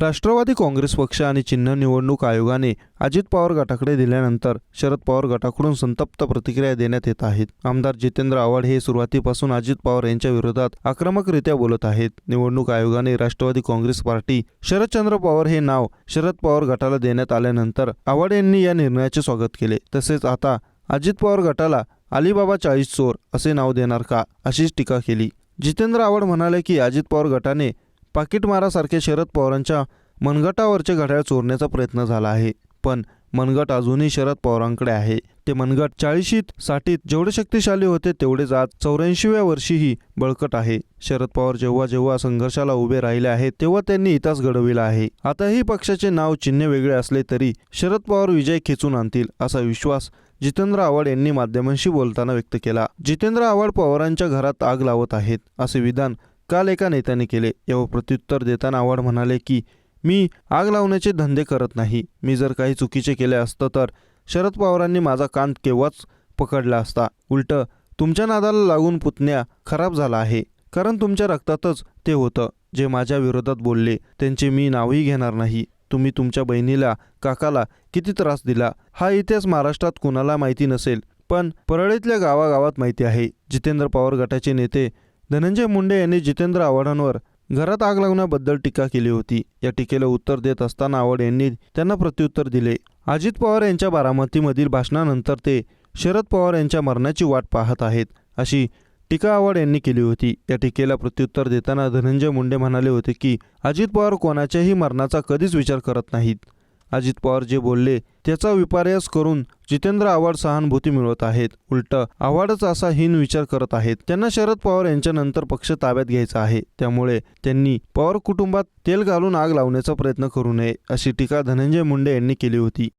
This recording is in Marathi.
राष्ट्रवादी काँग्रेस पक्ष आणि चिन्ह निवडणूक आयोगाने अजित पवार गटाकडे दिल्यानंतर शरद पवार गटाकडून संतप्त प्रतिक्रिया देण्यात येत आहेत. आमदार जितेंद्र आव्हाड हे सुरुवातीपासून अजित पवार यांच्या विरोधात आक्रमकरित्या बोलत आहेत. निवडणूक आयोगाने राष्ट्रवादी काँग्रेस पार्टी शरदचंद्र पवार हे नाव शरद पवार गटाला देण्यात आल्यानंतर आव्हाड यांनी या निर्णयाचे स्वागत केले. तसेच आता अजित पवार गटाला अलिबाबा चाळीस चोर असे नाव देणार का अशीच टीका केली. जितेंद्र आव्हाड म्हणाले की अजित पवार गटाने पाकिटमारासारखे शरद पवारांच्या मनगटावरचे घड्याळ चोरण्याचा प्रयत्न झाला आहे. पण मनगट अजूनही शरद पवारांकडे आहे. ते मनगट चाळीशीत साठीत जेवढे शक्तिशाली होते तेवढेच आज चौऱ्याऐंशीव्या वर्षीही बळकट आहे. शरद पवार जेव्हा जेव्हा संघर्षाला उभे राहिले आहेत तेव्हा त्यांनी इतिहास घडविला आहे. आताही पक्षाचे नाव चिन्ह वेगळे असले तरी शरद पवार विजय खेचून आणतील असा विश्वास जितेंद्र आव्हाड यांनी माध्यमांशी बोलताना व्यक्त केला. जितेंद्र आव्हाड पवारांच्या घरात आग लावत आहेत असे विधान काल एका नेत्याने केले. यावर प्रत्युत्तर देताना आव्हाड म्हणाले की मी आग लावण्याचे धंदे करत नाही. मी जर काही चुकीचे केले असतं तर शरद पवारांनी माझा कान केव्हाच पकडला असता. उलट तुमच्या नादाला लागून पुतण्या खराब झाला आहे. कारण तुमच्या रक्तातच ते होतं. जे माझ्या विरोधात बोलले त्यांचे मी नावही घेणार नाही. तुम्ही तुमच्या बहिणीला काकाला किती त्रास दिला? हा इतिहास महाराष्ट्रात कुणाला माहिती नसेल. पण परळीतल्या गावागावात माहिती आहे. जितेंद्र पवार गटाचे नेते धनंजय मुंडे यांनी जितेंद्र आव्हाडांवर घरात आग लावण्याबद्दल टीका केली होती. या टीकेला उत्तर देत असताना आवड यांनी त्यांना प्रत्युत्तर दिले. अजित पवार यांच्या बारामतीमधील भाषणानंतर ते शरद पवार यांच्या मरणाची वाट पाहत आहेत अशी टीका आवड यांनी केली होती. या टीकेला प्रत्युत्तर देताना धनंजय मुंडे म्हणाले होते की अजित पवार कोणाच्याही मरणाचा कधीच विचार करत नाहीत. अजित पवार जे बोलले त्याचा विपर्यास करून जितेंद्र आव्हाड सहानुभूती मिळवत आहेत. उलट आव्हाडच असा हीन विचार करत आहेत. त्यांना शरद पवार यांच्यानंतर पक्ष ताब्यात घ्यायचा आहे. त्यामुळे त्यांनी पवार कुटुंबात तेल घालून आग लावण्याचा प्रयत्न करू नये अशी टीका धनंजय मुंडे यांनी केली होती.